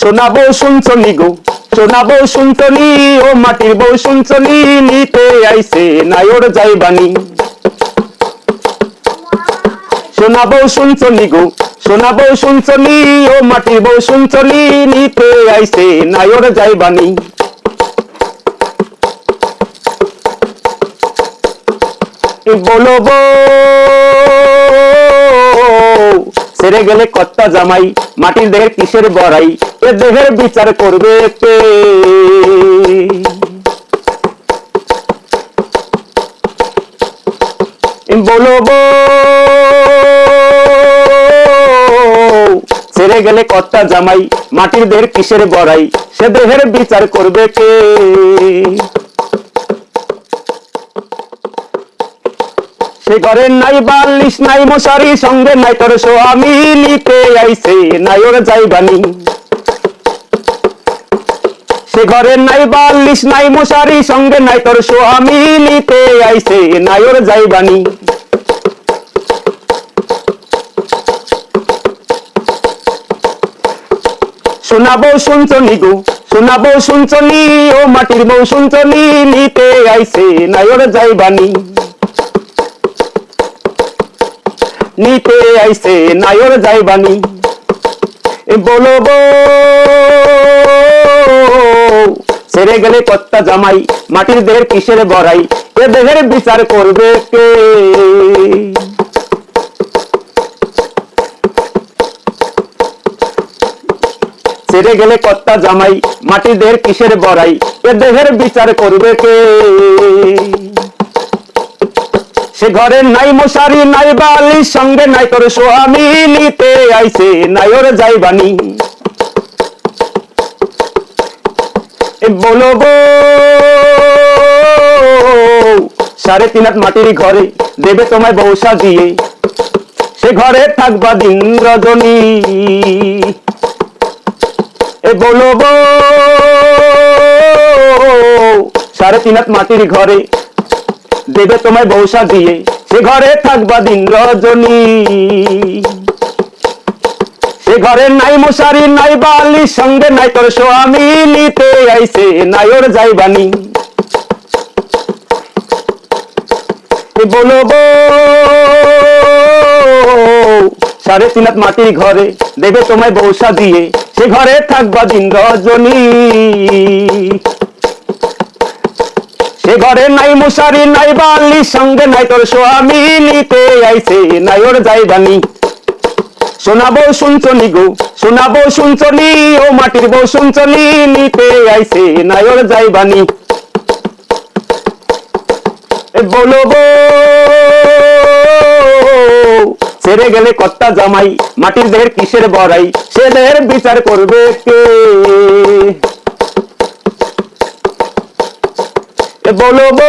সোনা বউ শুনছনি গো সোনা বউ শুনছনি, ও মাটির বউ শুনছনি, নিতে আইছে নায়র যাইবানি সোনা বউ শুনছনি গো সোনা বউ শুনছনি, ও মাটির বউ শুনছনি, নিতে আইছে নায়র যাইবানি বলো সেরে গেলে কত্তা জামাই, মাটির দেহের কিসের বড়াই, এ দেহের বিচার করবে কে? বলো বউ ছেড়ে গেলে কর্তা জামাই, মাটির দেহের কিসের বড়াই, সে দেহের বিচার করবে কে? সে ঘরে নাই বালিশ, নাই মশারি, সঙ্গে নাই তোর স্বামী নিতে আইছে নাই ওর যাইবানি সে ঘরে নাই বালিশ, নাই মশারি, সঙ্গে নাই তোর স্বামী নিতে আইছে নাই ওর যাইবানি শোনাবো শুনছনি গো, শোনাবো শুনছনি, ও মাটির বউ শুনছনি, নিতে আইছে নাই ওর যাইবানি নিতে আইছে নায়র যাইবানি বলো ছেড়ে গেলে কত্তা জামাই, মাটির দেহের কিসের বড়াই, এ দেহের বিচার করবে কে? ছেড়ে গেলে কত্তা জামাই, মাটির দেহের কিসের বড়াই, এ দেহের বিচার করবে কে? সে ঘরে নাই মশারি নাই বালির সঙ্গে নাই তোর স্বামী নিতে আইছে নাই ওর যাইবানি বলো বউ, সাড়ে তিন হাত মাটির ঘরে দেবে তোমায় বউ সাজিয়ে সে ঘরে থাকবা দিন রজনী। এ বলো বউ, সাড়ে তিন হাত মাটির ঘরে দেবে তোমায় বৌসা দিয়ে। সে ঘরে থাকবা দিন রজনী। সে ঘরে নাই মশারি নাই বালি সঙ্গে নাই তোর স্বামী নিতে আইছে নাই ওর যাইবানি। এ বলো বউ, সাড়ে তিন মাটির ঘরে দেবে তোমায় বৌসা দিয়ে। সে ঘরে থাকবা দিন রজনী। সে ঘরে নাই মশারি, নাই বালি, সঙ্গে নাই তোর স্বামী, নিতে আইছে নাই ওর যাইবানি শোনাবো শুনছনি গো, শোনাবো শুনছনি, ও মাটির বউ শুনছনি, নিতে আইছে নাই ওর যাইবানি এ বলো ছেড়ে গেলে কত্তা জামাই, মাটির দেহের কিসের বড়াই সে দেহের বিচার করবে কে? এ বলো বউ,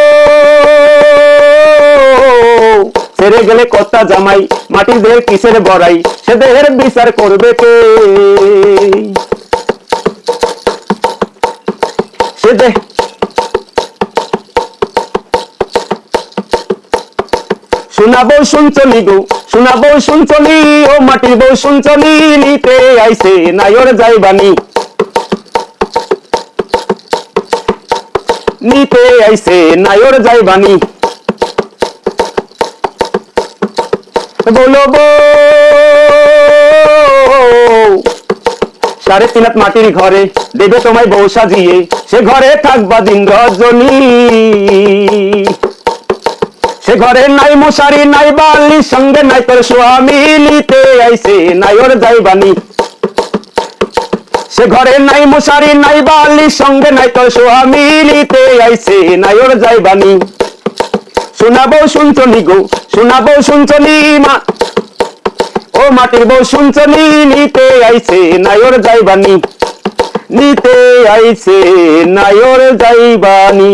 ছেড়ে গেলে কত্তা জামাই মাটির দেহের কিসের বড়াই সে দেহের বিচার করবে কে? সে দেহ শোনাবো শুনছনি গো শোনাবো শুনছনি ও মাটির বউ শুনছনি নিতে আইছে নায়র যাইবানি। নিতে আইছে নায়র যাইবানি বলো বউ, সাড়ে তিন হাত মাটির ঘরে দেবে তোমায় বউ সাজিয়ে। সে ঘরে থাকবা দিন রজনী। সে ঘরে নাই মশারি নাই বালি সঙ্গে নাই তোর স্বামী নিতে আইছে নাই ওর যাইবানি সে ঘরে নাই মশারি, নাই বালি, সঙ্গে নাই তোর স্বামী নিতে আইছে, নাই ওর যাইবানি। শোনাবো শুনছনি গো, শোনাবো শুনছনি মা। ও মাটির বউ শুনছনি, নিতে আইছে নায়র যাইবানি। নিতে আইছে নায়র যাইবানি।